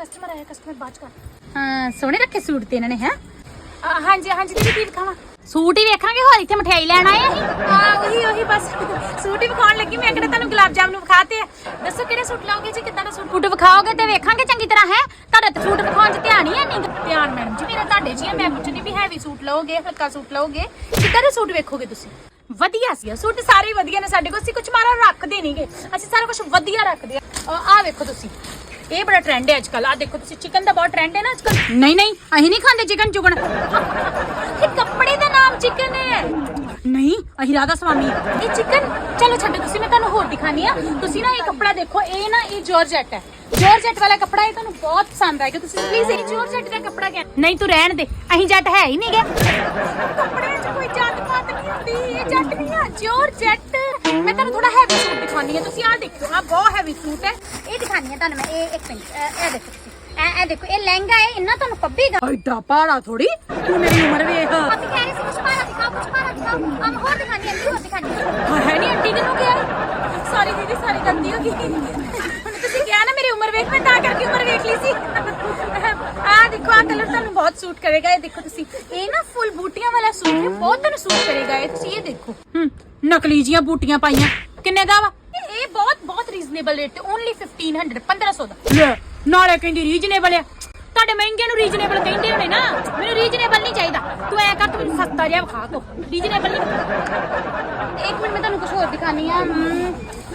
Customer ਆਇਆ customer ਬਾਅਦ ਚ ਕਰ ਹਾਂ ਸੋਹਣੇ ਰੱਖੇ ਸੂਟ ਤੇ ਇਹਨਾਂ ਨੇ ਹੈ ਆ, ਹਾਂਜੀ ਹਾਂਜੀ ਦੀਦੀ ਕੀ ਦਿਖਾਵਾਂ ਸੂਟ ਹੀ ਵੇਖਾਂਗੇ ਹੋਰ ਇੱਥੇ ਮਠਿਆਈ ਲੈਣ ਆਏ ਅਸੀਂ ਆ ਉਹੀ ਉਹੀ ਬਸ ਸੂਟ ਹੀ ਵਿਖਾਉਣ ਲੱਗੀ ਮੈਂ ਕਿਹੜਾ ਤੁਹਾਨੂੰ ਗੁਲਾਬ ਜਾਮਨ ਵਿਖਾਤੇ ਆ ਦੱਸੋ ਕਿਹੜੇ ਸੂਟ ਲਾਓਗੇ ਜੀ ਕਿੱਦਾਂ ਦਾ ਸੂਟ ਸੂਟ ਵਿਖਾਓਗੇ ਤੇ ਵੇਖਾਂਗੇ ਚੰਗੀ ਤਰ੍ਹਾਂ ਹੈ ਤੁਹਾਡਾ ਤਾਂ ਸੂਟ ਵਿਖਾਉਣ 'ਚ ਧਿਆਨ ਹੀ ਹੈ ਨਹੀਂ ਧਿਆਨ ਮੈਡਮ ਜੀ ਮੇਰਾ ਤੁਹਾਡੇ ਜੀ ਆ ਮੈਂ ਪੁੱਛਦੀ ਵੀ ਹੈਵੀ ਸੂਟ ਲਓਗੇ ਹਲਕਾ ਸੂਟ ਲਓਗੇ ਕਿੱਦਾਂ ਦੇ ਸੂਟ ਵੇਖੋਗੇ ਤੁਸੀਂ ਵਧੀਆ ਸੀ ਸੂਟ ਸਾਰੇ ਹੀ ਵਧੀਆ ਨੇ ਸਾਡੇ ਕੋਲ ਅਸੀਂ ਕੁਝ ਮਾਰਾ ਰੱਖਦੇ ਨਹੀਂਗੇ ਅਸੀਂ ਸਾਰਾ ਕੁਝ ਵਧੀਆ ਰੱਖਦੇ ਆ ਆਹ ਵੇਖੋ ਤੁਸੀਂ ਇਹ ਬੜਾ ਟ੍ਰੈਂਡ ਹੈ ਅੱਜ ਕੱਲ ਆ ਦੇਖੋ ਤੁਸੀਂ ਚਿਕਨ ਦਾ ਬਹੁਤ ਟ੍ਰੈਂਡ ਹੈ ਨਾ ਅੱਜ ਕੱਲ ਨਹੀਂ ਨਹੀਂ, ਅਸੀਂ ਨਹੀਂ ਖਾਂਦੇ ਚਿਕਨ ਚੁਗਣ। ਇਹ ਕੱਪੜੇ ਦਾ ਨਾਮ ਚਿਕਨ ਹੈ। ਨਹੀਂ, ਅਸੀਂ ਰਾਧਾ ਸਵਾਮੀ। ਇਹ ਚਿਕਨ ਚਲੋ ਛੱਡੋ ਤੁਸੀਂ, ਮੈਂ ਤੁਹਾਨੂੰ ਹੋਰ ਦਿਖਾਣੀ ਆ। ਤੁਸੀਂ ਨਾ ਇਹ ਕੱਪੜਾ ਦੇਖੋ, ਇਹ ਨਾ ਇਹ ਜਾਰਜੈਟ ਹੈ। ਜਾਰਜੈਟ ਵਾਲਾ ਕੱਪੜਾ ਇਹ ਤੁਹਾਨੂੰ ਬਹੁਤ ਪਸੰਦ ਆਏਗਾ। ਤੁਸੀਂ ਪਲੀਜ਼ ਇਹ ਜਾਰਜੈਟ ਦਾ ਕੱਪੜਾ ਕਹਿ ਨਹੀਂ, ਤੂੰ ਰਹਿਣ ਦੇ। ਅਸੀਂ ਜੱਟ ਹੈ ਹੀ ਨਹੀਂਗੇ ਕੱਪੜੇ 'ਚ ਕੋਈ ਜਾਤ ਪਾਤ ਨਹੀਂ ਹੁੰਦੀ। ਇਹ ਜੱਟ ਨਹੀਂ ਆ ਜਾਰਜੈਟ ਮੈਂ ਤੁਹਾਨੂੰ ਥੋੜਾ ਹੈਵੀ ਸੂਟ ਦਿਖਾਣੀ ਆ ਤੁਸੀਂ ਆਹ ਦੇਖੋ ਆ ਬਹੁਤ ਹੈਵੀ ਸੂਟ ਹੈ। ਇਹ ਦਿਖਾਣੀ ਆ ਤੁਹਾਨੂੰ ਮੈਂ ਇਹ ਇੱਕ ਮਿੰਟ ਇਹ ਇਹ ਦੇਖੋ ਤੁਸੀਂ। ਇਹ ਇਹ ਦੇਖੋ ਇਹ ਲਹਿੰਗਾ ਹੈ ਇੰਨਾ ਤੁਹਾਨੂੰ ਪੱਬੇਗਾ ਐਡਾ ਪਾੜਾ ਥੋੜੀ ਤੂੰ ਮੇਰੀ ਉਮਰ ਵੇਖ। ਆਪੀ ਕਹਿ ਰਹੇ ਸੀ ਕੁਛ ਪਾਰਾ ਦਿਖਾਓ ਕੁਛ ਪਾਰਾ ਦਿਖਾਓ। ਆਮ ਹੋਰ ਦਿਖਾਣੀ ਹੈ ਹੋਰ ਦਿਖਾਣੀ ਹੈ। ਹੈ ਨਹੀਂ ਆਂਟੀ ਕਿਨੂੰ ਕਿਹਾ? ਸੌਰੀ ਦੀਦੀ ਸਾਰੀ ਗੰਦੀ ਹੋ ਗਈ। ਹੁਣ ਤੁਸੀਂ ਕਿਹਾ ਨਾ ਮੇਰੀ ਉਮਰ ਵੇਖ ਮੈਂ ਤਾਂ ਕਰਕੇ ਉਮਰ ਵੇਖ ਲਈ ਸੀ। ਆਹ ਦੇਖੋ ਆ ਕਲਰ ਤੁਹਾਨੂੰ ਬਹੁਤ ਸੂਟ ਕਰੇਗਾ। ਇਹ ਦੇਖੋ ਤੁਸੀਂ ਇਹ ਨਾ ਫੁੱਲ ਬੂਟੀਆਂ ਵਾਲਾ ਸੂਟ ਹੈ ਬਹੁਤ ਤੁਹਾਨੂੰ ਸੂਟ ਕਰੇਗਾ। ਇਹ ਤੁਸੀਂ ਇਹ ਦੇਖੋ। ਹੂੰ। ਨਕਲੀ ਜੀਆਂ ਬੂਟੀਆਂ ਪਾਈਆਂ। ਕਿੰਨੇ ਦਾ ਵਾ? ਇਹ ਬਹੁਤ ਬਹੁਤ ਰੀਜ਼ਨੇਬਲ ਰੇਟ ਤੇ ਓਨਲੀ 1500 1500 ਦਾ। ਲੈ ਨਾਲੇ ਕਹਿੰਦੀ ਰੀਜਨੇਬਲ ਆ। ਤੁਹਾਡੇ ਮਹਿੰਗੇ ਨੂੰ ਰੀਜਨੇਬਲ ਕਹਿੰਦੇ ਹੋਣੇ ਨਾ ਮੈਨੂੰ ਰੀਜਨੇਬਲ ਨਹੀਂ ਚਾਹੀਦਾ। ਤੂੰ ਐ ਕਰ ਤੂੰ ਮੈਨੂੰ ਸਸਤਾ ਜਿਹਾ ਵਿਖਾ ਦੋ ਰੀਜਨੇਬਲ ਨਹੀਂ ਇੱਕ ਮਿੰਟ ਮੈਂ ਤੁਹਾਨੂੰ ਕੁਝ ਹੋਰ ਦਿਖਾਣੀ ਆ।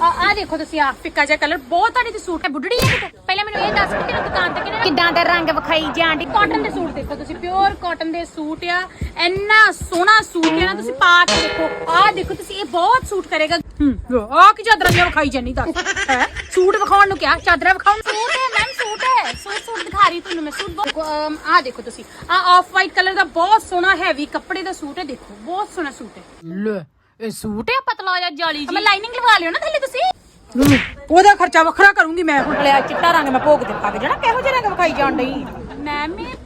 ਆ ਆ ਦੇਖੋ ਤੁਸੀਂ ਆ ਫਿੱਕਾ ਜਿਹਾ ਕਲਰ ਬਹੁਤ ਤੁਹਾਡੇ ਤੇ ਸੂਟ ਹੈ ਬੁੱਢੜੀ ਹੈ ਕਿਤੇ? ਪਹਿਲਾਂ ਮੈਨੂੰ ਇਹ ਦੱਸ ਕਿ ਤੇਰੀ ਦੁਕਾਨ ਤੇ ਕਿਹੜੇ ਕਿੱਦਾਂ ਦੇ ਰੰਗ ਵਿਖਾਈ ਜਾਂਦੀ ਕਾਟਨ ਦੇ ਸੂਟ ਦੇਖੋ ਤੁਸੀਂ ਪਿਓਰ ਕਾਟਨ ਦੇ ਸੂਟ ਆ। ਇੰਨਾ ਸੋਹਣਾ ਸੂਟ ਹੈ ਨਾ ਤੁਸੀਂ ਪਾ ਕੇ ਦੇਖੋ। ਆਹ ਦੇਖੋ ਤੁਸੀਂ ਇਹ ਬਹੁਤ ਸੂਟ ਕਰੇਗਾ। ਹੂੰ ਆ ਕੀ ਚਾਦਰਾਂ ਜਿਹਾ ਵਿਖਾਈ ਜਾਨੀ ਦੱਸ। ਹੈ? ਸੂਟ ਵਿਖਾਉਣ ਨੂੰ ਕਿਹਾ ਚਾਦਰਾਂ ਵਿਖਾਉਣ ਸੂਟ ਹੈ ਮੈਮ ਸੂਟ ਹੈ। ਸੂਟ ਸੂਟ ਦਿਖਾ ਰਹੀ ਤੁਹਾਨੂੰ ਮੈਂ ਸੂਟ ਬਹੁਤ ਆਹ ਦੇਖੋ ਤੁਸੀਂ। ਆ ਆਫ ਵਾਈਟ ਕਲਰ ਦਾ ਬਹੁਤ ਸੋਹਣਾ ਹੈਵੀ ਕੱਪੜੇ ਦਾ ਸੂਟ ਹੈ ਦੇਖੋ ਬਹੁਤ ਸੋਹਣਾ ਸੂਟ ਹੈ। ਲੈ ਇਹ ਸੂਟ ਹੈ ਪਤਲਾ ਜਿਹਾ ਜਾਲੀ ਮੈਂ ਲਾਈਨਿੰਗ ਲਵਾ ਲਿਓ ਨਾ ਥੱਲੇ ਤੁਸੀਂ। ਜੀ ਉਹਦਾ ਖਰਚਾ ਵੱਖਰਾ ਕਰੂੰਗੀ ਮੈਂ ਹੁਣ। ਲਿਆ ਚਿੱਟਾ ਰੰਗ ਮੈਂ ਭੋਗ ਦੇ ਪੱਗ ਜਣਾ ਕਿਹੋ ਜਿਹਾ ਰੰਗ ਵਿਖਾਈ ਜਾਣ ਡਈ? ਮੈਮ ਇਹ 15000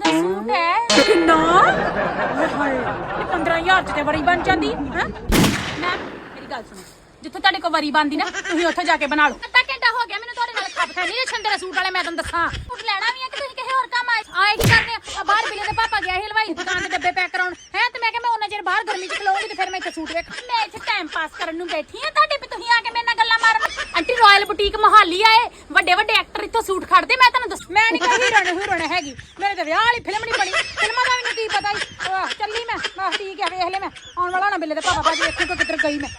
ਦਾ ਸੂਟ ਹੈ। ਕਿੰਨਾ? ਹਾਏ ਹਾਏ। ਇਹ 15000 ਚ ਤੇ ਬੜੀ ਬਣ ਜਾਂਦੀ ਹੈ? ਮੈਮ ਮੇਰੀ ਗੱਲ ਸੁਣੋ। ਜਿੱਥੇ ਤੁਹਾਡੇ ਕੋਲ ਵਰੀ ਬੰਦੀ ਨਾ ਤੁਸੀਂ ਉੱਥੇ ਜਾ ਕੇ ਬਣਾ ਲਓ। ਅੱਧਾ ਘੰਟਾ ਹੋ ਗਿਆ ਮੈਨੂੰ ਤੁਹਾਡੇ ਨਾਲ ਖੱਪ ਖਾ ਨਹੀਂ ਛੰਦਰਾ ਸੂਟ ਵਾਲੇ ਮੈਂ ਤੁਹਾਨੂੰ ਦੱਸਾਂ। ਸੂਟ ਲੈਣਾ ਵੀ ਹੈ ਕਿ ਤੁਸੀਂ ਕਿਸੇ ਹੋਰ ਕੰਮ ਆਏ? ਆਏ ਕੀ ਕਰਨੇ ਆ। ਬਾਹਰ ਬਿਲੇ ਦੇ ਪਾਪਾ ਗਿਆ ਸੀ ਹਲਵਾਈ ਦੀ ਦੁਕਾਨ ਤੇ ਡੱਬੇ ਪੈਕ ਕਰਾਉਣ। ਹੈ ਤੇ ਮੈਂ ਕਿਹਾ ਮੈਂ ਉਹਨਾਂ ਚਿਰ ਬਾਹਰ ਗਰਮੀ ਚ ਖਲੋਉਂਗੀ ਤੇ ਫਿਰ ਮੈਂ ਇੱਥੇ ਸੂਟ ਵੇਖ। ਮੈਂ ਇੱਥੇ ਟਾਈਮ ਪਾਸ ਕਰਨ ਨੂੰ ਬੈਠੀ ਆ ਤੁਹਾਡੇ ਵੀ ਤੁਸੀਂ ਆ ਕੇ ਮੇਰੇ ਨਾਲ ਗੱਲਾਂ ਮਾਰਨ। ਆਂਟੀ ਰਾਇਲ ਬੁਟੀਕ ਮਹਾਲੀ ਆਏ। ਵੱਡੇ ਵੱਡੇ ਐਕਟਰ ਇੱਥੋਂ ਸੂਟ ਖੜਦੇ ਮੈਂ ਮੈਂ ਨਹੀਂ ਹੀਰੋਇਨ ਹੈਗੀ। ਮੇਰੇ ਤੇ ਵਿਆਹ ਵਾਲੀ ਫਿਲਮ ਨਹੀਂ ਬਣੀ। ਫਿਲਮਾਂ ਦਾ ਮੈਨੂੰ ਕੀ ਪਤਾ ਹੀ ਆਹ, ਚੱਲੀ ਮੈਂ। ਆਹ ਠੀਕ ਹੈ ਵੇਖ ਲੈ ਮੈਂ। ਆਉਣ ਵਾਲਾ ਨਾ ਬਿੱਲੇ ਦੇ ਪਾਪਾ ਬਾਜੀ ਵੇਖੋ ਕਿੱਧਰ ਗਈ ਮੈਂ।